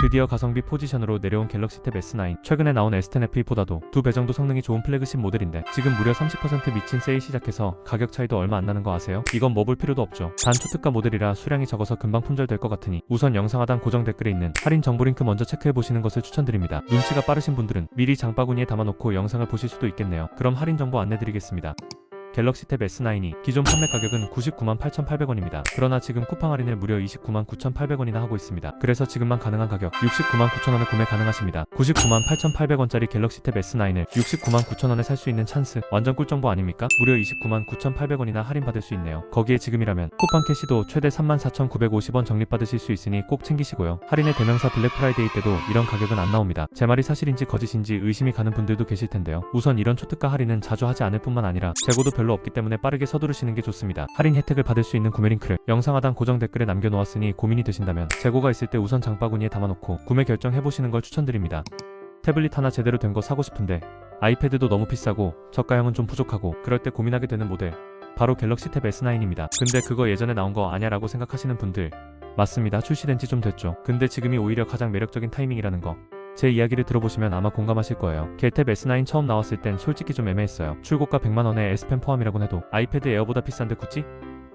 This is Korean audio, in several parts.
드디어 가성비 포지션으로 내려온 갤럭시 탭 S9 최근에 나온 S10 FE보다도 두 배 정도 성능이 좋은 플래그십 모델인데 지금 무려 30% 미친 세일 시작해서 가격 차이도 얼마 안 나는 거 아세요? 이건 뭐 볼 필요도 없죠. 단 초특가 모델이라 수량이 적어서 금방 품절될 것 같으니 우선 영상 하단 고정 댓글에 있는 할인 정보 링크 먼저 체크해 보시는 것을 추천드립니다. 눈치가 빠르신 분들은 미리 장바구니에 담아놓고 영상을 보실 수도 있겠네요. 그럼 할인 정보 안내드리겠습니다 갤럭시 탭 S9이 기존 판매 가격은 99만 8,800원입니다. 그러나 지금 쿠팡 할인을 무려 29만 9,800원이나 하고 있습니다. 그래서 지금만 가능한 가격 69만 9천원에 구매 가능하십니다. 99만 8,800원짜리 갤럭시 탭 S9을 69만 9천원에 살 수 있는 찬스 완전 꿀 정보 아닙니까? 무려 29만 9,800원이나 할인받을 수 있네요. 거기에 지금이라면 쿠팡 캐시도 최대 34,950원 적립받으실 수 있으니 꼭 챙기시고요. 할인의 대명사 블랙 프라이데이 때도 이런 가격은 안 나옵니다. 제 말이 사실인지 거짓인지 의심이 가는 분들도 계실 텐데요. 우선 이런 초특가 할인은 자주 하지 않을 뿐만 아니라 재고도 별로 없기 때문에 빠르게 서두르시는 게 좋습니다. 할인 혜택을 받을 수 있는 구매 링크를 영상 하단 고정 댓글에 남겨놓았으니 고민이 되신다면 재고가 있을 때 우선 장바구니에 담아놓고 구매 결정해보시는 걸 추천드립니다. 태블릿 하나 제대로 된 거 사고 싶은데 아이패드도 너무 비싸고 저가형은 좀 부족하고 그럴 때 고민하게 되는 모델 바로 갤럭시 탭 S9입니다. 근데 그거 예전에 나온 거 아냐 라고 생각하시는 분들 맞습니다. 출시된 지 좀 됐죠. 근데 지금이 오히려 가장 매력적인 타이밍이라는 거. 제 이야기를 들어보시면 아마 공감하실 거예요. 갤탭 S9 처음 나왔을 땐 솔직히 좀 애매했어요. 출고가 100만원에 S펜 포함이라곤 해도 아이패드 에어보다 비싼데 굳이?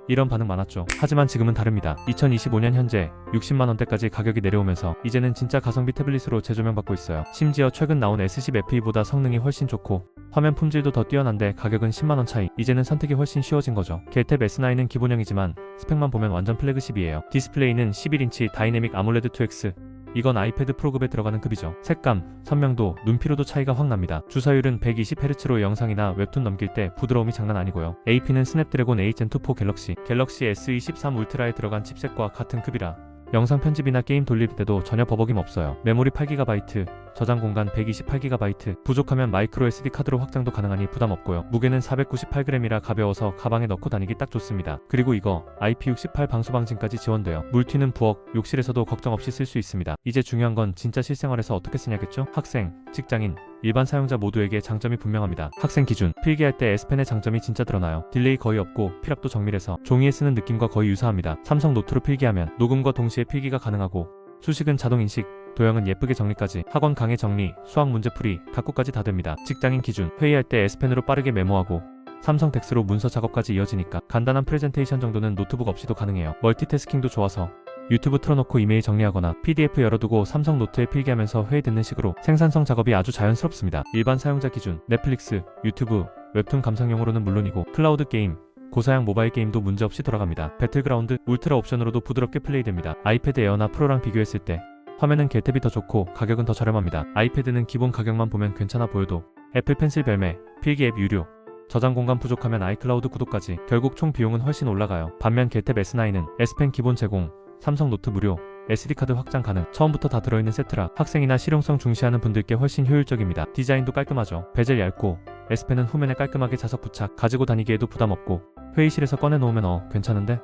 이런 반응 많았죠. 하지만 지금은 다릅니다. 2025년 현재 60만원대까지 가격이 내려오면서 이제는 진짜 가성비 태블릿으로 재조명받고 있어요. 심지어 최근 나온 S10 FE보다 성능이 훨씬 좋고 화면 품질도 더 뛰어난데 가격은 10만원 차이. 이제는 선택이 훨씬 쉬워진 거죠. 갤탭 S9은 기본형이지만 스펙만 보면 완전 플래그십이에요. 디스플레이는 11인치 다이내믹 아몰레드 2X 이건 아이패드 프로급에 들어가는 급이죠. 색감, 선명도, 눈피로도 차이가 확 납니다. 주사율은 120Hz로 영상이나 웹툰 넘길 때 부드러움이 장난 아니고요. AP는 스냅드래곤 8 Gen 2 4 갤럭시, 갤럭시 S23 울트라에 들어간 칩셋과 같은 급이라 영상 편집이나 게임 돌릴 때도 전혀 버벅임 없어요. 메모리 8GB, 저장 공간 128GB, 부족하면 마이크로 SD 카드로 확장도 가능하니 부담 없고요. 무게는 498g이라 가벼워서 가방에 넣고 다니기 딱 좋습니다. 그리고 이거 IP68 방수 방진까지 지원돼요. 물튀는 부엌, 욕실에서도 걱정 없이 쓸 수 있습니다. 이제 중요한 건 진짜 실생활에서 어떻게 쓰냐겠죠? 학생, 직장인, 일반 사용자 모두에게 장점이 분명합니다. 학생 기준, 필기할 때 S펜의 장점이 진짜 드러나요. 딜레이 거의 없고 필압도 정밀해서 종이에 쓰는 느낌과 거의 유사합니다. 삼성 노트로 필기하면 녹음과 동시에 필기가 가능하고 수식은 자동 인식, 도형은 예쁘게 정리까지 학원 강의 정리, 수학 문제풀이, 각구까지 다 됩니다. 직장인 기준, 회의할 때 S펜으로 빠르게 메모하고 삼성 덱스로 문서 작업까지 이어지니까 간단한 프레젠테이션 정도는 노트북 없이도 가능해요. 멀티태스킹도 좋아서 유튜브 틀어놓고 이메일 정리하거나 PDF 열어두고 삼성 노트에 필기하면서 회의 듣는 식으로 생산성 작업이 아주 자연스럽습니다. 일반 사용자 기준, 넷플릭스, 유튜브, 웹툰 감상용으로는 물론이고 클라우드 게임, 고사양 모바일 게임도 문제없이 돌아갑니다. 배틀그라운드, 울트라 옵션으로도 부드럽게 플레이됩니다. 아이패드 에어나 프로랑 비교했을 때 화면은 갤탭이 더 좋고 가격은 더 저렴합니다. 아이패드는 기본 가격만 보면 괜찮아 보여도 애플 펜슬 별매, 필기 앱 유료, 저장 공간 부족하면 아이클라우드 구독까지 결국 총 비용은 훨씬 올라가요. 반면 갤탭 S9은 S펜 기본 제공, 삼성 노트 무료, SD카드 확장 가능, 처음부터 다 들어있는 세트라 학생이나 실용성 중시하는 분들께 훨씬 효율적입니다. 디자인도 깔끔하죠. 베젤 얇고, S펜은 후면에 깔끔하게 자석 부착, 가지고 다니기에도 부담 없고, 회의실에서 꺼내놓으면 어, 괜찮은데?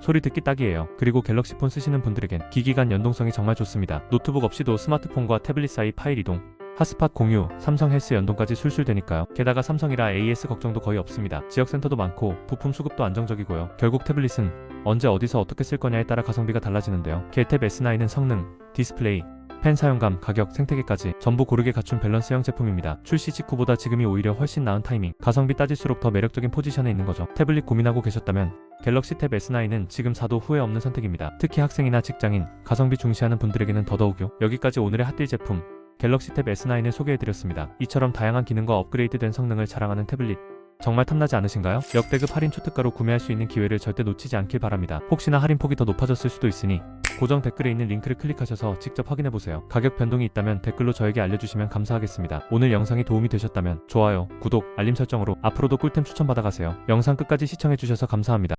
소리 듣기 딱이에요. 그리고 갤럭시 폰 쓰시는 분들에겐 기기 간 연동성이 정말 좋습니다. 노트북 없이도 스마트폰과 태블릿 사이 파일 이동, 핫스팟 공유, 삼성 헬스 연동까지 술술 되니까요. 게다가 삼성이라 AS 걱정도 거의 없습니다. 지역센터도 많고 부품 수급도 안정적이고요. 결국 태블릿은 언제 어디서 어떻게 쓸 거냐에 따라 가성비가 달라지는데요. 갤탭 S9은 성능, 디스플레이, 펜 사용감, 가격, 생태계까지 전부 고르게 갖춘 밸런스형 제품입니다. 출시 직후보다 지금이 오히려 훨씬 나은 타이밍, 가성비 따질수록 더 매력적인 포지션에 있는 거죠. 태블릿 고민하고 계셨다면 갤럭시 탭 S9은 지금 사도 후회 없는 선택입니다. 특히 학생이나 직장인, 가성비 중시하는 분들에게는 더더욱요. 여기까지 오늘의 핫딜 제품 갤럭시 탭 S9을 소개해드렸습니다. 이처럼 다양한 기능과 업그레이드된 성능을 자랑하는 태블릿 정말 탐나지 않으신가요? 역대급 할인 초특가로 구매할 수 있는 기회를 절대 놓치지 않길 바랍니다. 혹시나 할인 폭이 더 높아졌을 수도 있으니 고정 댓글에 있는 링크를 클릭하셔서 직접 확인해보세요. 가격 변동이 있다면 댓글로 저에게 알려주시면 감사하겠습니다. 오늘 영상이 도움이 되셨다면 좋아요, 구독, 알림 설정으로 앞으로도 꿀템 추천 받아가세요. 영상 끝까지 시청해주셔서 감사합니다.